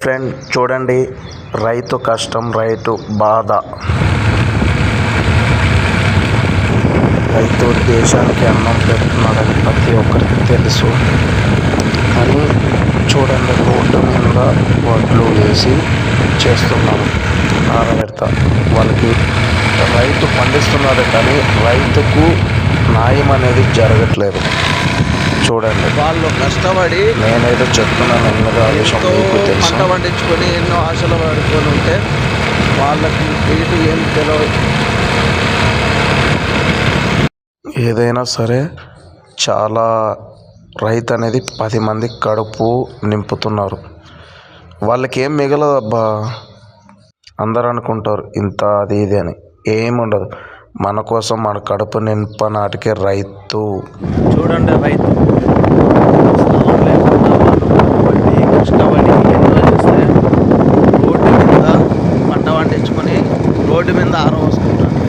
Friend చూడండి. రైతు కష్టం రైతు బాధ. రైతు దేశానికి అన్నం పెడుతున్నాడని ప్రతి ఒక్కరికి తెలుసు. కానీ చూడండి రోడ్డు మీద వడ్లు వేసి చేస్తున్నారు ఆరబెడతా వాళ్ళకి రైతు పండిస్తున్నాడు కానీ రైతుకు న్యాయం అనేది జరగట్లేదు. చూడండి. వాళ్ళు కష్టపడి నేనైతే చెప్తున్నాను విషయం తెలుసు పంట పండించుకొని ఎన్నో ఆశలు పడుకొని ఉంటే వాళ్ళకి రేటు ఏం తెలియదు ఏదైనా సరే చాలా రైతు అనేది పది మంది కడుపు నింపుతున్నారు. వాళ్ళకి ఏం మిగలదు అబ్బా అందరు అనుకుంటారు ఇంత అది ఇది అని. ఏముండదు మన కోసం మన కడుపు నింప నాటికే రైతు. చూడండి రైతు. స్థలం లేకుండా వాళ్ళు కష్టపడి కష్టపడి ఎన్నో చేస్తే రోడ్డు మీద పంట పండించుకొని రోడ్డు మీద ఆరవసుకుంటారు